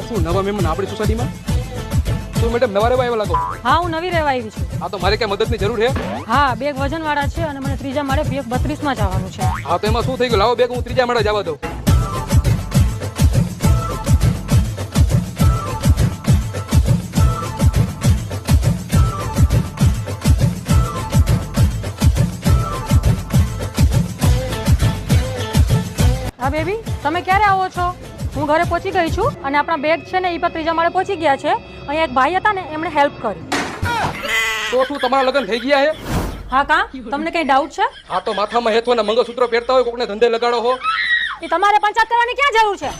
નવા મહેમાન આપણી સોસાયટીમાં તો મેડમ નવા રહેવા આવ્યા લાગો? હા હું નવી રહેવા આવી છું. હા તો મારે કઈ મદદની જરૂર છે? હા બેગ વજન વાળા છે અને મને ત્રીજા માળે બેગ બત્રીસમાં જવાનું છે. હા તો એમાં શું થઈ ગયું? લાવો બેગ હું ત્રીજા માળે જવા દઉં. હા બેબી તમે ક્યારે આવો છો? હું ઘરે પહોંચી ગઈ છું અને આપણા બેગ છે ને એ પણ ત્રીજા માળે પહોંચી ગયા છે. અહીંયા એક ભાઈ હતા ને એમણે હેલ્પ કરી. તો શું તમારા લગ્ન થઈ ગયા છે હા કા? તમને કંઈ ડાઉટ છે? હા તો માથામાં હેઠવાના મંગળસૂત્ર પહેરતા હોય કોકને ધંધે લગાડો હો. એ તમારે પંચાયત કરવાની ક્યાં જરૂર છે?